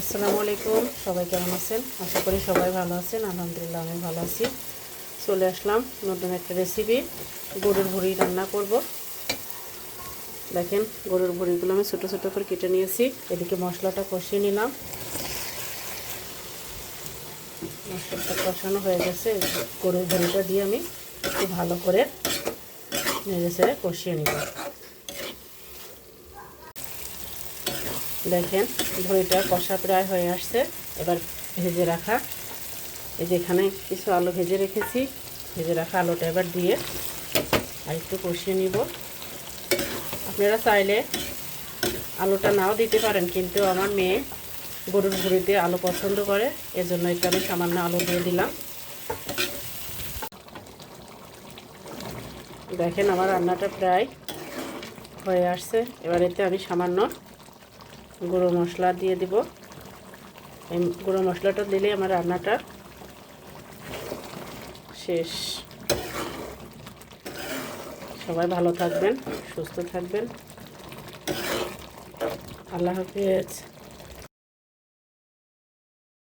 আসসালামু আলাইকুম। সবাই কেমন আছেন? আশা করি সবাই ভালো আছেন। আলহামদুলিল্লাহ, আমি ভালো আছি। চলে আসলাম নতুন একটা রেসিপি গরুর ভুড়ি রান্না করব। দেখেন, গরুর ভুড়িগুলো আমি ছোটো ছোটো করে কেটে নিয়েছি। এদিকে মশলাটা কষিয়ে নিলাম। মশলাটা কষানো হয়ে গেছে। গরুর ভুড়িটা দিয়ে আমি একটু ভালো করে নেড়ে ছেড়ে কষিয়ে নিব। দেখেন ভুড়িটা কষা প্রায় হয়ে আসছে। এবার ভেজে রাখা, এই যে এখানে কিছু আলু ভেজে রেখেছি, ভেজে রাখা আলুটা এবার দিয়ে আর একটু কষিয়ে নিব। আপনারা চাইলে আলুটা নাও দিতে পারেন, কিন্তু আমার মেয়ে গরুর ভুড়িতে আলু পছন্দ করে, এজন্য একটু আমি সামান্য আলু দিয়ে দিলাম। দেখেন আমার রান্নাটা প্রায় হয়ে আসছে, এবার এতে আমি সামান্য গুঁড়ো মশলা দিয়ে দিব। এই গুঁড়ো মশলাটা দিলে আমার রান্নাটা শেষ। সবাই ভালো থাকবেন, সুস্থ থাকবেন। আল্লাহ হাফিজ।